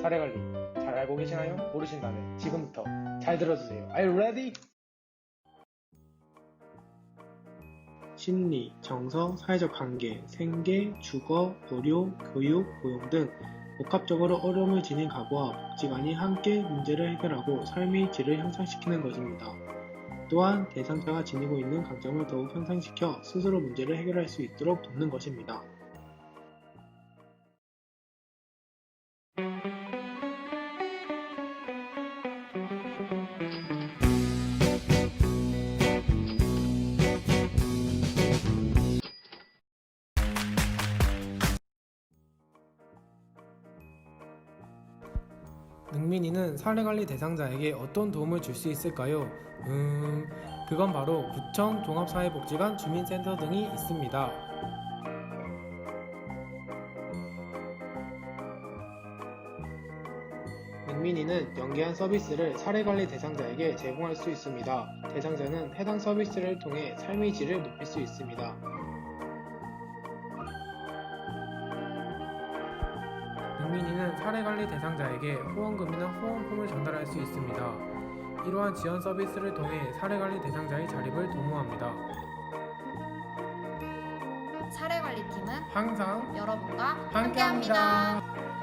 사례 관리 잘 알고 계시나요? 모르신다면 지금부터 잘 들어주세요. Are you ready? 심리, 정서, 사회적 관계, 생계, 주거, 의료, 교육, 고용 등 복합적으로 어려움을 지닌 가구와 복지관이 함께 문제를 해결하고 삶의 질을 향상시키는 것입니다. 또한 대상자가 지니고 있는 강점을 더욱 향상시켜 스스로 문제를 해결할 수 있도록 돕는 것입니다. 능민이는 사례관리 대상자에게 어떤 도움을 줄 수 있을까요? 음, 그건 바로 구청, 종합사회복지관, 주민센터 등이 있습니다. 능민이는 연계한 서비스를 사례관리 대상자에게 제공할 수 있습니다. 대상자는 해당 서비스를 통해 삶의 질을 높일 수 있습니다. 능민이는 사례관리 대상자에게 후원금이나 후원품을 전달할 수 있습니다. 이러한 지원 서비스를 통해 사례관리 대상자의 자립을 도모합니다. 사례관리팀은 항상 여러분과 함께합니다. 함께합니다.